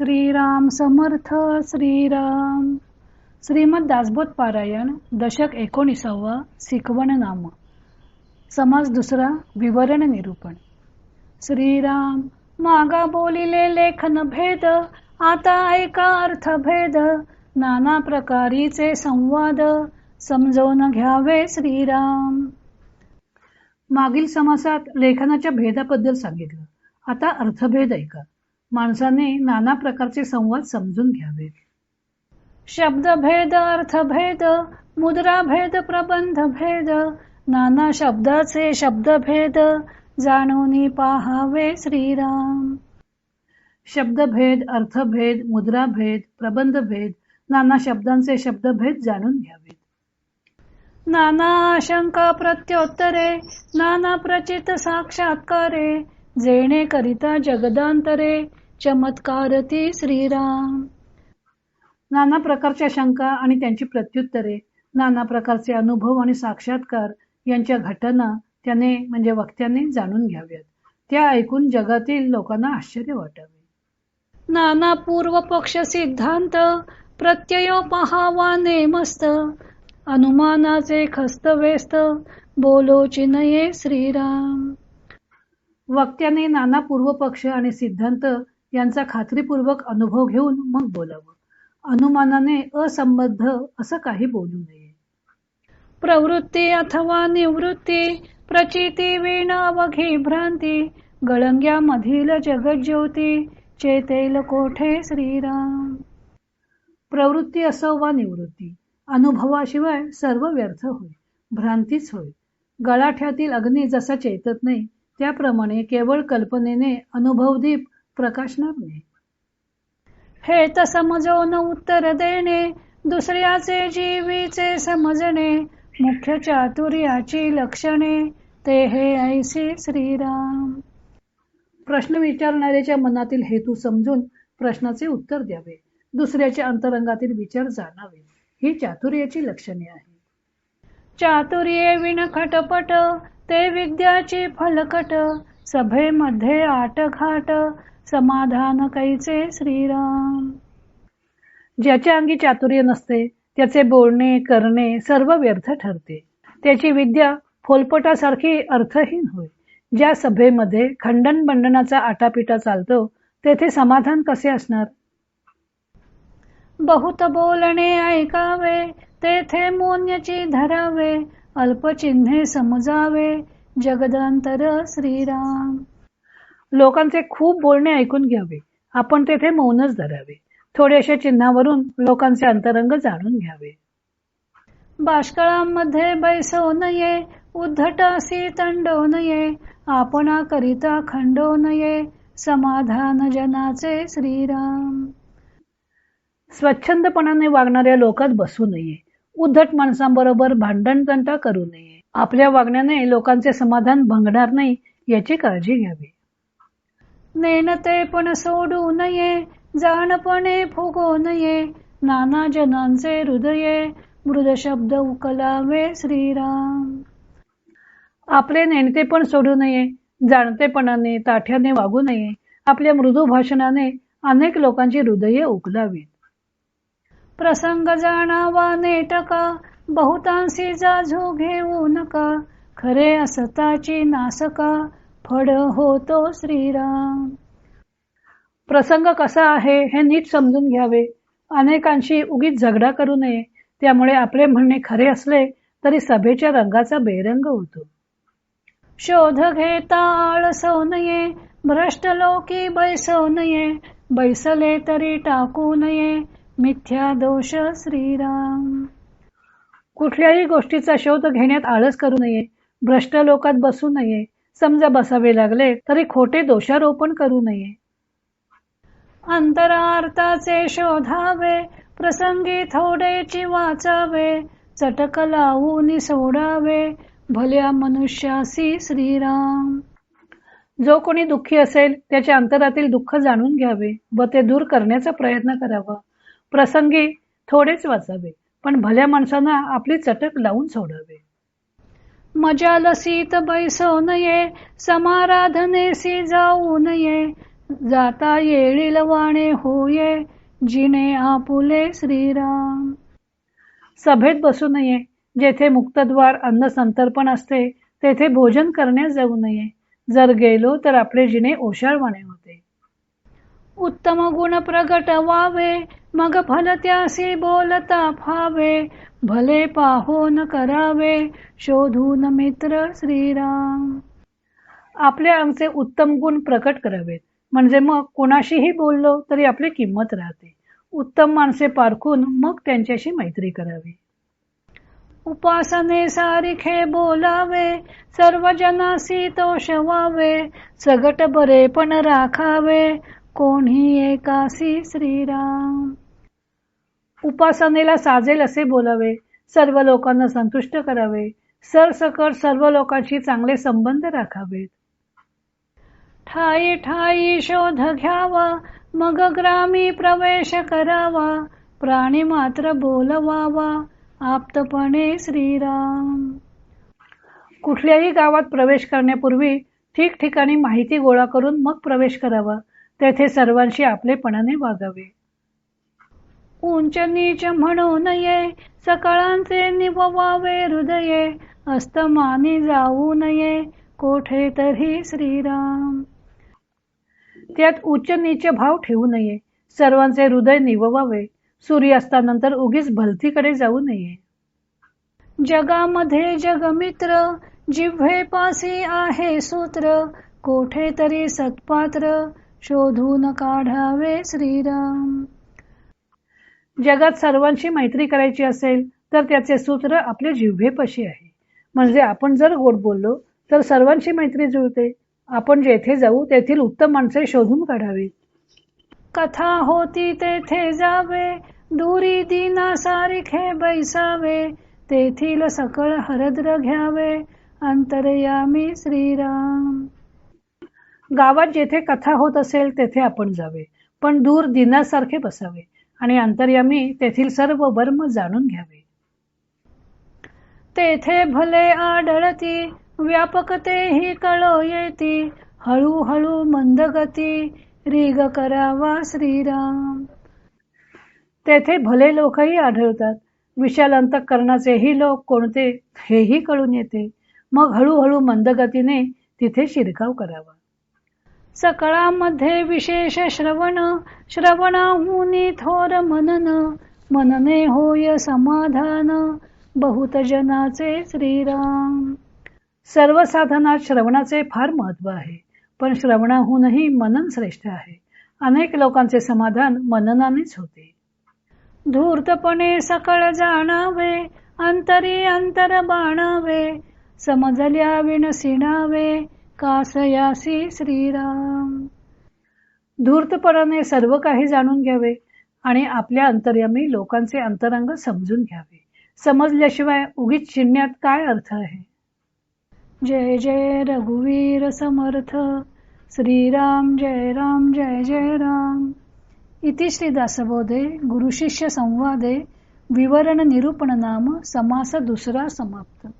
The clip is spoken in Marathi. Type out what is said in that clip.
श्रीराम समर्थ श्रीराम. श्रीमद दासबोध पारायण दशक एकोणीसावा शिकवण नाम समाज दुसरा विवरण निरूपण. श्रीराम मागा बोलिले लेखन भेद आता ऐका अर्थ भेद नाना प्रकारीचे संवाद समजवून घ्यावे श्रीराम. मागील समासात लेखनाच्या भेदाबद्दल सांगितलं. आता अर्थभेद ऐका. माणसाने नाना प्रकारचे संवाद समजून घ्यावे. शब्दभेद अर्थभेद मुद्राभेद प्रबंध भेद नाना शब्दाचे शब्दभेद जाणून पाहावे श्रीराम. शब्दभेद अर्थभेद मुद्राभेद प्रबंधभेद नाना शब्दांचे शब्दभेद जाणून घ्यावेत नाना आशंका प्रत्योत्तरे नाना प्रचित साक्षात्कारे जेणे करिता जगदांतरे चमत्कारती श्रीराम. नाना प्रकारच्या शंका आणि त्यांची प्रत्युत्तरे नाना प्रकारचे अनुभव आणि साक्षात्कार यांच्या घटना त्याने म्हणजे वक्त्याने जाणून घ्याव्यात. त्या ऐकून जगातील लोकांना आश्चर्य वाटावे. नाना पूर्व पक्ष सिद्धांत प्रत्यय पहावा नेमस्त. अनुमानाचे खस्त व्यस्त बोलो चिनये श्रीराम. वक्त्याने नाना पूर्व पक्ष आणि सिद्धांत यांचा खात्रीपूर्वक अनुभव घेऊन मग बोलावं. अनुमानाने असंबद्ध असं काही बोलू नये. प्रवृत्ती अथवा निवृत्ती प्रचिती वीण अवघी भ्रांती गळंग्यामधील जगज्योती चेतेल कोठे श्रीराम? प्रवृत्ती असो वा निवृत्ती अनुभवाशिवाय सर्व व्यर्थ होय भ्रांतीच होय. गळाठ्यातील अग्नी जसा चेतत नाही त्याप्रमाणे केवळ कल्पनेने अनुभवदीप प्रकाशणार नाही. हे तर समजवून उत्तर देणे दुसऱ्याचे जीवीचे समजणे मुख्य चातुर्याची लक्षणे ते हे ऐसे श्रीराम. प्रश्न विचारणाऱ्याच्या मनातील हेतू समजून प्रश्नाचे उत्तर द्यावे. दुसऱ्याच्या अंतरंगातील विचार जाणावे. ही चातुर्याची लक्षणे आहे चातुर्ये विण खटपट ते विद्याची फलकट सभेमध्ये आटघाट समाधान कैचे श्रीराम. ज्याच्या अंगी चातुर्य नसते त्याचे बोलणे करणे सर्व व्यर्थ ठरते. त्याची विद्या फोलपटासारखी अर्थहीन होय. ज्या सभेमध्ये खंडन बंडनाचा आटापिटा चालतो तेथे समाधान कसे असणार? बहुत बोलणे ऐकावे तेथे मोन्यची धरावे अल्पचिन्हे समजावे जगदांतर श्रीराम. लोकांचे खूप बोलणे ऐकून घ्यावे. आपण तेथे मौनच धरावे. थोड्याशा चिन्हावरून लोकांचे अंतरंग जाणून घ्यावे. बाष्कळांमध्ये बैसो नये उद्धटासी तंडो नये आपणा करिता खंडो नये समाधान जनाचे श्रीराम. स्वच्छंदपणाने वागणाऱ्या लोकात बसू नये. उद्धट माणसांबरोबर भांडण तंटा करू नये. आपल्या वागण्याने लोकांचे समाधान भंगणार नाही याची काळजी घ्यावी. नेनते पण सोडू नये जाणपणे फुगो नये नाना जनांचे हृदये मृद शब्द उकलावे श्रीराम. आपले नेणते पण सोडू नये जाणतेपणाने ताठ्याने वागू नये आपल्या मृदू भाषणाने अनेक लोकांची हृदये उकलावीत. प्रसंग जाणावा नेटका बहुतांशी जाझू घेऊ नका खरे असताची नासका फड होतो श्रीराम. प्रसंग कसा आहे हे नीट समजून घ्यावे. अनेकांशी उगीच झगडा करू नये. त्यामुळे आपले म्हणणे खरे असले तरी सभेच्या रंगाचा बेरंग होतो. शोध घेता आळसव नये भ्रष्ट लोकी बैसव नये बैसले तरी टाकू नये. मिथ्या दोष श्रीराम. कुठल्याही गोष्टीचा शोध घेण्यात आळस करू नये. भ्रष्ट लोकात बसू नये. समजा बसावे लागले तरी खोटे दोषारोपण करू नये. अंतरार्थाचे शोधावे प्रसंगी थोडेची वाचावे चटक लावून सोडावे भल्या मनुष्यासी श्रीराम. जो कोणी दुःखी असेल त्याच्या अंतरातील दुःख जाणून घ्यावे व ते दूर करण्याचा प्रयत्न करावा. प्रसंगी थोडेच वाचावे पण भल्या माणसांना आपली चटक लावून सोडावे. मजा लसीत बैसो नये समाराधनेसी जाऊ नये. जाता येळील वाणे होये जिने आपुले श्रीराम. सभेत बसू नये जेथे मुक्तद्वार अन्न संतर्पण असते तेथे भोजन करण्यास जाऊ नये. जर गेलो तर आपले जिने ओशाळवाणे होते. उत्तम गुण प्रगट व्हावे मग फल त्यासी बोलता फावे. भले पाहोन करावे शोधून मित्र श्रीराम. आपल्या अंगचे उत्तम गुण प्रकट करावेत. म्हणजे मग कोणाशीही बोललो तरी आपली किंमत राहते. उत्तम माणसे पारखून मग त्यांच्याशी मैत्री करावी. उपासने सारिखे बोलावे सर्व जनासी तो शवावे सगट बरे पण राखावे कोणी एकासी श्रीराम. उपासनेला साजेल असे बोलावे सर्व लोकांना संतुष्ट करावे सरसकट सर्व लोकांशी चांगले संबंध राखावेत. ठाई ठाई शोध घ्यावा मग ग्रामी प्रवेश करावा प्राणी मात्र बोलवावा आप्तपणे श्रीराम. कुठल्याही गावात प्रवेश करण्यापूर्वी ठिकठिकाणी माहिती गोळा करून मग प्रवेश करावा तेथे सर्वांशी आपलेपणाने वागावे. उंच नीच म्हणू नये सकाळांचे निववावे हृदये अस्तमानी जाऊ नये कोठे तरी श्रीराम. त्यात उच्च नीच भाव ठेवू नये सर्वांचे हृदय निववावे सूर्यास्तानंतर उगीच भलतीकडे जाऊ नये. जगामध्ये जगमित्र जिव्हे पासी आहे सूत्र कोठे तरी सत्पात्र शोधून काढावे श्रीराम. जगात सर्वांशी मैत्री करायची असेल तर त्याचे सूत्र आपल्या जिव्हेपाशी आहे. म्हणजे आपण जर गोड बोललो तर सर्वांशी मैत्री जुळते. आपण जेथे जाऊ तेथील उत्तम माणसे शोधून काढावी. कथा होती तेथे जावे दुरी दिना सारिखे बैसावे तेथील सकळ हरद्र घ्यावे अंतरयामी श्रीराम. गावात जेथे कथा होत असेल तेथे आपण जावे. पण दूर दिनासारखे बसावे. आणि अंतर्यामी तेथील सर्व वर्म जाणून घ्यावे. तेथे भले आढळती व्यापकतेही कळो येती हळूहळू मंदगती रीग करावा श्रीराम. तेथे भले लोकही आढळतात विशाल अंतकरणाचेही लोक कोणते हेही कळून येते. मग हळूहळू मंदगतीने तिथे शिरकाव करावा. सकळामध्ये विशेष श्रवण श्रवणाहून थोर मनन मनने होय समाधान बहुत जनाचे श्रीराम. सर्व साधनात श्रवणाचे फार महत्त्व आहे पण श्रवणाहूनही मनन श्रेष्ठ आहे. अनेक लोकांचे समाधान मननानेच होते. धूर्तपणे सकळ जाणावे अंतरी अंतर बाणावे समजल्या विणसिणावे कासयासी श्रीराम. धूर्तपणाने सर्व काही जाणून घ्यावे आणि आपल्या अंतर्यामी लोकांचे अंतरंग समजून घ्यावे. समजल्याशिवाय उगीच चिन्ह्यात काय अर्थ आहे? जय जय रघुवीर समर्थ. श्रीराम जय राम जय जय राम. इति श्री दासबोधे गुरुशिष्य संवादे. विवरण निरूपण नाम समास दुसरा समाप्त.